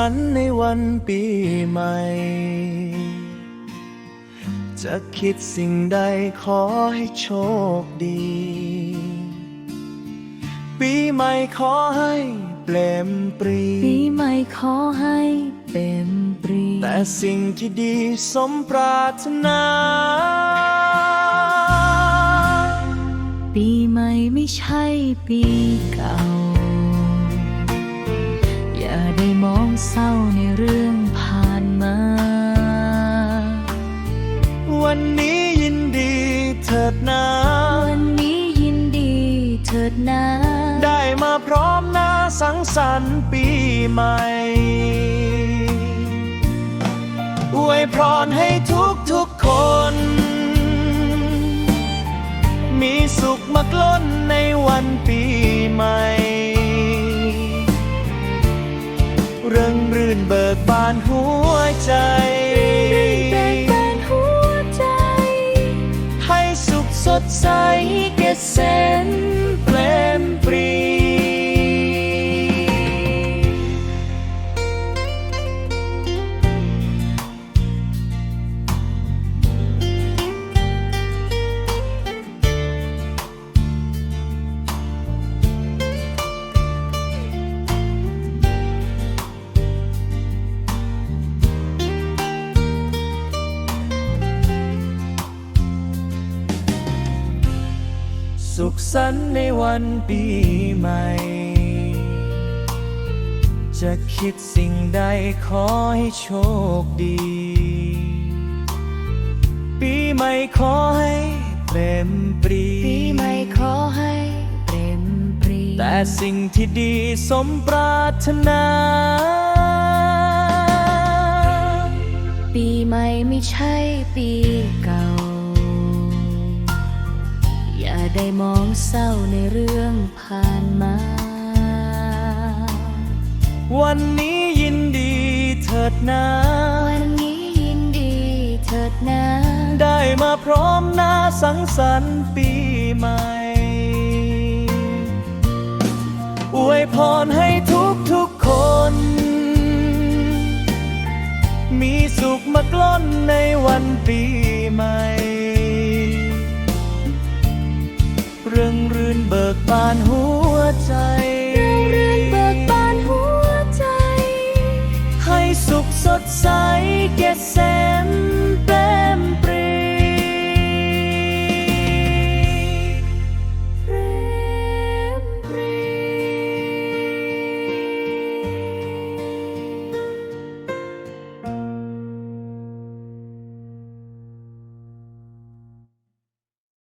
สันต์ในวันปีใหม่ จะคิดสิ่งใดขอให้โชคดี ปีใหม่ขอให้เปลมปรี ปีใหม่ขอให้เป็นปรี แต่สิ่งที่ดีสมปรารถนา ปีใหม่ไม่ใช่ปีเก่าอย่า ได้มองเศร้าในเรื่องผ่านมา วันนี้ยินดีเถิดนาวันนี้ยินดีเถิดนะได้มาพร้อมหน้าสังสรรค์ปีใหม่อวยพรให้ทุกทุกๆคน มีสุขมากล้นในวันปีใหม่านหัวใจเบิกบานหัวใจ ให้สุขสดใสเกษ สุขสันต์ในวันปีใหม่ จะคิดสิ่งใดขอให้โชคดี ปีใหม่ขอให้เปรมปรี ปีใหม่ขอให้เป็นปรี แต่สิ่งที่ดีสมปรารถนา ปีใหม่ไม่ใช่ปีเก่าอย่า ได้มองเศร้าในเรื่องผ่านมา วันนี้ยินดีเถิดนาวันนี้ยินดีเถิดนะได้มาพร้อมหน้าสังสรรค์ปีใหม่ อวยพรให้ทุกทุกๆคน มีสุขมากล้นในวันปีใหม่